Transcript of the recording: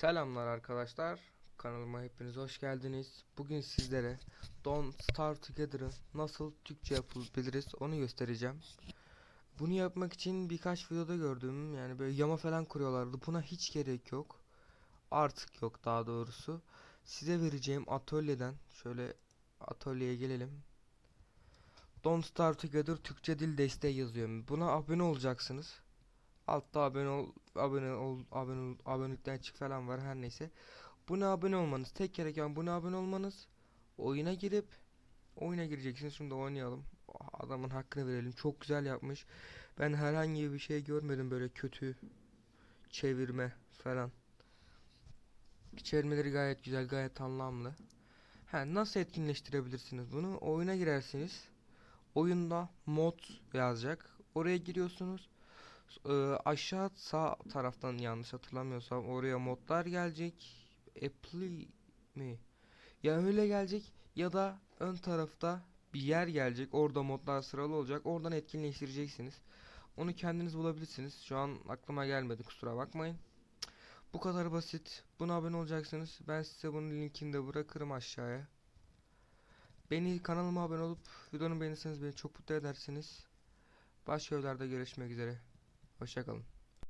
Selamlar arkadaşlar. Kanalıma hepiniz hoş geldiniz. Bugün sizlere Don't Starve Together'ı nasıl Türkçe yapabiliriz onu göstereceğim. Bunu yapmak için birkaç videoda gördüm. Yani böyle yama falan kuruyorlardı. Buna hiç gerek yok. Artık yok daha doğrusu. Size vereceğim atölyeden şöyle atölyeye gelelim. Don't Starve Together Türkçe dil desteği yazıyorum. Buna abone olacaksınız. Altta abone ol, abone ol, abone ol, abonelikten çık falan var her neyse. Buna abone olmanız, tek gereken buna abone olmanız. Oyuna girip oyuna gireceksiniz. Şimdi oynayalım. Adamın hakkını verelim. Çok güzel yapmış. Ben herhangi bir şey görmedim böyle kötü çevirme falan. Çevirmeleri gayet güzel, gayet anlamlı. Ha, nasıl etkinleştirebilirsiniz bunu? Oyuna girersiniz. Oyunda mod yazacak. Oraya giriyorsunuz. Ee, aşağı sağ taraftan yanlış hatırlamıyorsam oraya modlar gelecek. Apply mi? Ya öyle gelecek ya da ön tarafta bir yer gelecek. Orada modlar sıralı olacak. Oradan etkinleştireceksiniz. Onu kendiniz bulabilirsiniz. Şu an aklıma gelmedi kusura bakmayın. Bu kadar basit. Buna abone olacaksınız. Ben size bunun linkini de bırakırım aşağıya. Beni kanalıma abone olup videonu beğenirseniz beni çok mutlu edersiniz. Başka videolarda görüşmek üzere. Hoşçakalın.